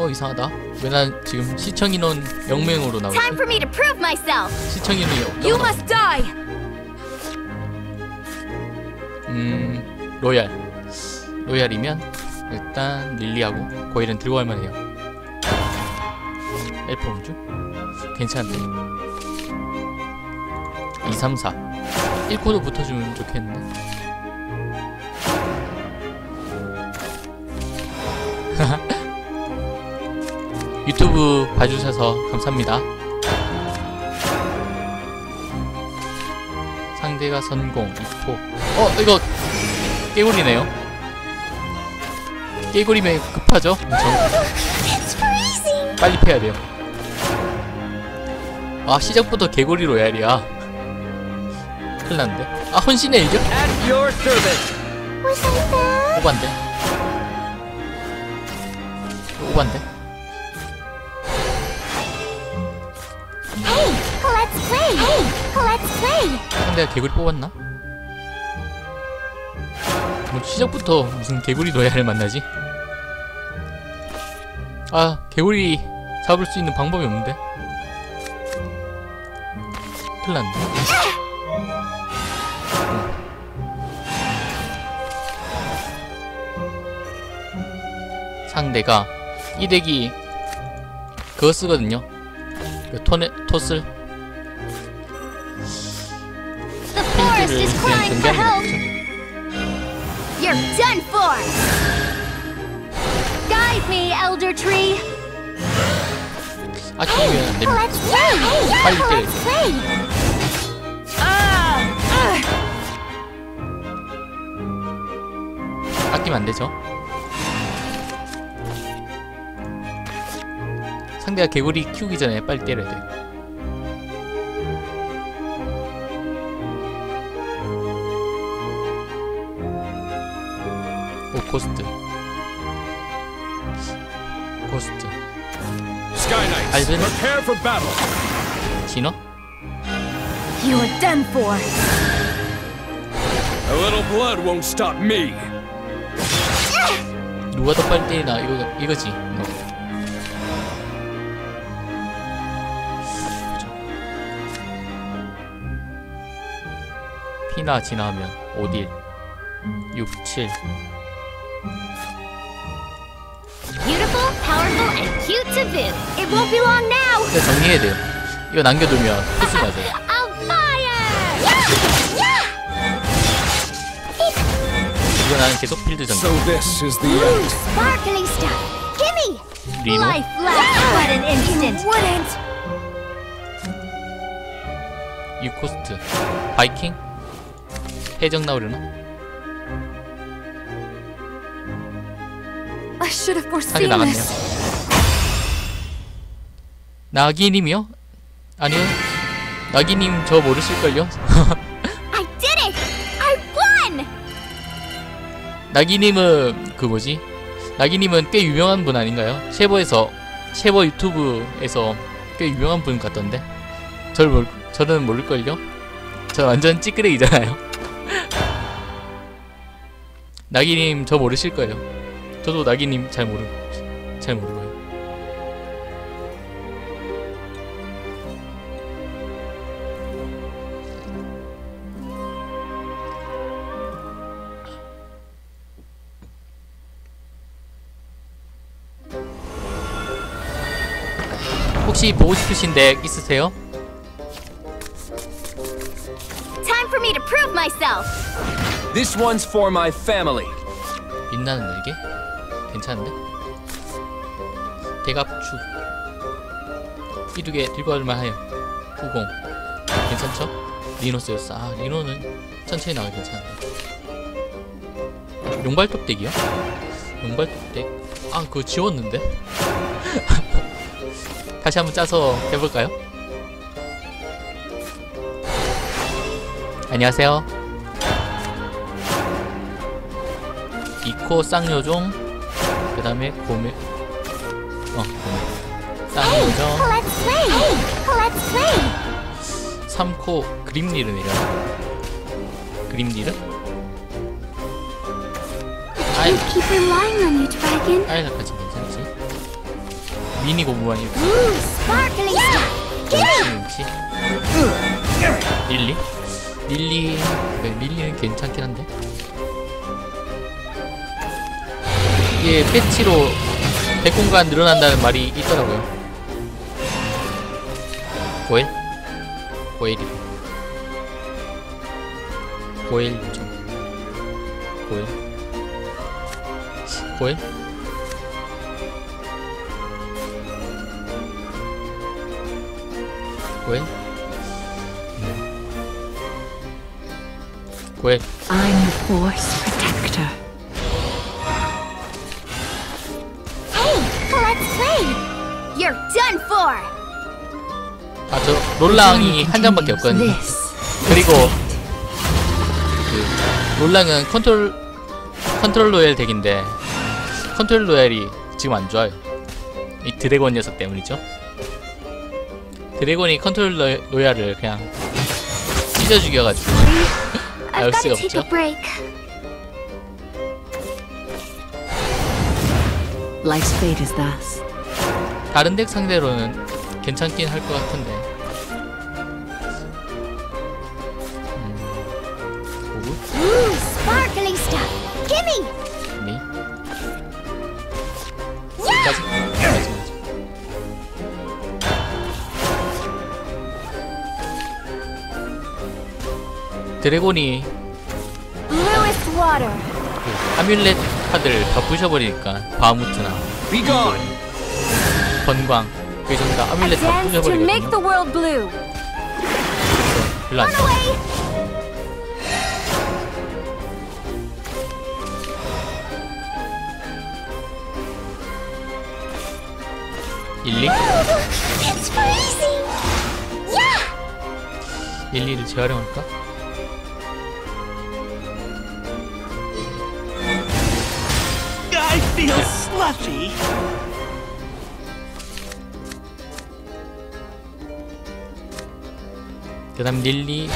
어 이상하다. 왜 난 지금 시청 인원 0명으로 나오지? Time for me to prove myself. 시청 인원이 You 없다고 must die. 음 로얄. 로얄이면 일단 릴리하고 고일은 들고 갈 만해요. 엘프 공주? 괜찮은데? 2, 3, 4 1코도 붙어주면 좋겠는데 유튜브 봐주셔서 감사합니다. 상대가 선공 2포. 어 이거 깨구리네요. 깨구리면 급하죠? 엄청. 빨리 패야 돼요. 아 시작부터 개구리 로얄이야. 큰일 났는데? 아 헌신의 일격? 오반데? 오반데 상대가 개구리 뽑았나? 뭐 시작부터 무슨 개구리 로얄을 만나지? 아 개구리 잡을 수 있는 방법이 없는데? 큰일 났네. 상대가 이 덱이 그거 쓰거든요. 그 토네, 토슬 The forest is 필드를 그냥 crying for 정비하는 help. 거죠 You're done for. Guide me, Elder Tree. 아끼면 안 됩니다 Let's play. Hey, 빨리 때려. let's play. 아끼면 안 되죠. 상대가 개구리 키우기 전에 빨리 때려야 돼. 오 코스트. 코스트. Sky Knights, Ivan. prepare for battle. 진어? You are done for. A little blood won't stop me. 누가 더 빨리 때리나 이거 이거지. 이거. 피나 지나면 5딜 6, 7 Beautiful, powerful, and cute to boot. It won't be long now. 근데 정리해야 돼요 이거 남겨두면 토스 맞아요 I'll fire. Yeah, yeah. 이거 나는 계속 필드 So 정리 this is the end. sparkling stuff. Gimme. 리노 Life lasts but an instant. Wouldn't. 6코스트 바이킹 해적 나오려나? Foreseen 나갔네요. 나기님이요? 아니요 나기님 저 모르실걸요? 나기님은 그 뭐지? 나기님은 꽤 유명한 분 아닌가요? 쉐버에서 쉐버 유튜브에서 꽤 유명한 분 같던데 저를 모르, 저는 모를걸요? 저 완전 찌끄레기잖아요 나기님 저 모르실 거예요 저도 나기님 잘 모르 잘 모르고요 혹시 보고 싶으신 덱 있으세요? Time for me to prove myself. This one's for my family. 빛나는 날개? 괜찮은데? 대갑축 이두개 들고 갈만 해요 후공 괜찮죠? 리노스였어 아 리노는 천천히 나가 괜찮은데 용발톱 덱이요? 용발톱 덱아 그거 지웠는데? 다시 한번 짜서 해볼까요? 안녕하세요 이코 쌍요종 그 다음에 고메 어 고메 play. 3코 그림리르 내려 그림리르? 아이 dragon. 아이라까지 괜찮지 미니 고무만이. 뭉치 뭉치 릴리? 릴리 네, 릴리는 괜찮긴 한데 이게 패치로 백공간 늘어난다는 말이 있더라고요 고엘? 고엘이 고엘이죠 고엘 고엘? 고엘? 고엘 I'm the Force Protector. You're done for. 아 저 롤랑이 한 장밖에 없거든요. 그리고 그 롤랑은 컨트롤 컨트롤 로얄 덱인데 컨트롤 로얄이 지금 안 좋아요. 이 드래곤 녀석 때문이죠. 드래곤이 컨트롤 로- 로얄을 그냥 찢어 죽여가지고. Got 수가 없죠 life's fate is thus. 다른 덱 상대로는 괜찮긴 할 것 같은데 음, 오브? Ooh, sparkling stuff. Gimme. 미? Yeah. 까지? 까지 까지 드래곤이. 그 아뮬렛 카드를 다 부셔버리니까 바무트나 Be gone. 번광 그게 전부 다 A 아뮬렛 다 부셔버리거든요 the world blue. 별로 안. 일리? 일리를 재활용할까? Feel slushy. 그 다음 릴리.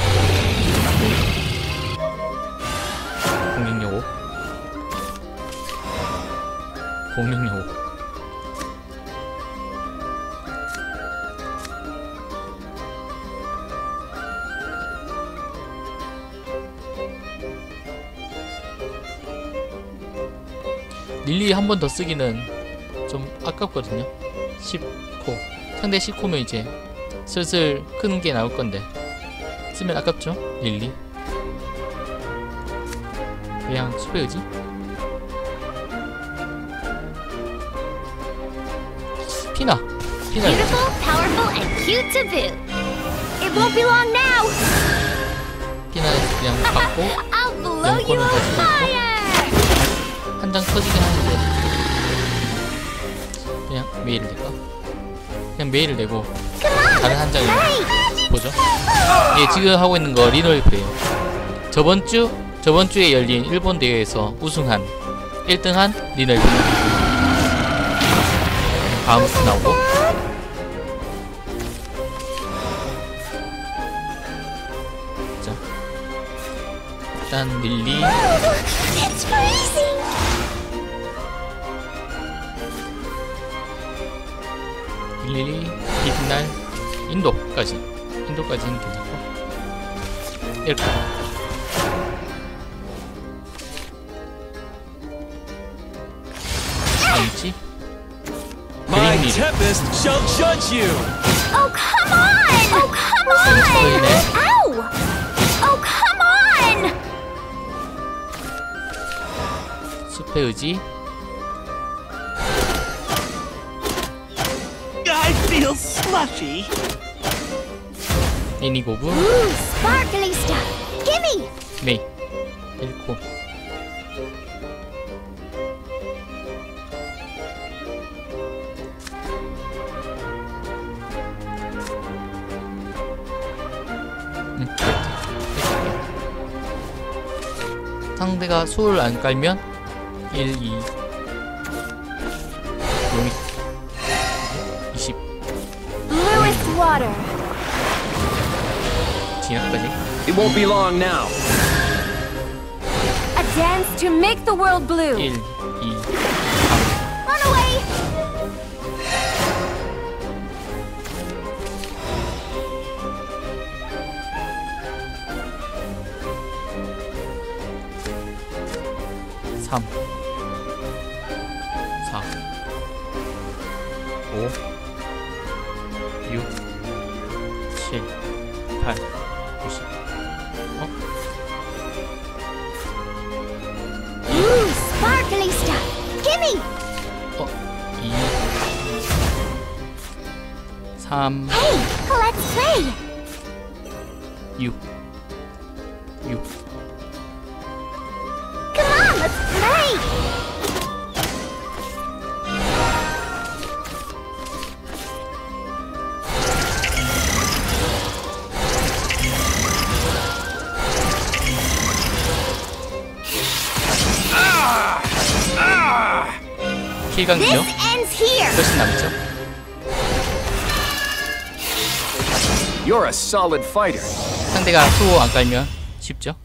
공격력 5 공격력 5 릴리 한 번 더 쓰기는 좀 아깝거든요 10코 상대 10코면 이제 슬슬 큰 게 나올 건데 쓰면 아깝죠? 릴리 그냥 수배의지? 피나 피나. 피나 그냥 받고 on 가지고 있고. 한 장 터지긴 하는데. 그냥 메일을 낼까? 그냥 메일을 내고. 다른 한 장을 보죠. 예 지금 하고 있는 거 리노이프예요 저번 주 저번 주에 열린 일본 대회에서 우승한 1등한 리노이프 다음 주 나오고. 자 일단 릴리 릴리 빛날 인도까지 인도까지는 괜찮고 이렇게 아니지 My Green tempest shall judge you. Oh, come on! Oh, come on! 소리네 Ow! Oh, come on! 숲의 의지 stuff. Gimme! 메이 1코 음, 상대가 수를 안 깔면 1, 2 water. It won't be long now. A dance to make the world blue. Il, il. Run away! Sam. Sam. Oh. 8 90 어? Ooh, sparkly stuff. Gimme! 어? 2 3 Hey, let's play. 6 6 킬각이요? This ends here. 훨씬 남죠? You're a solid fighter. 상대가 수호 안 깔면 쉽죠?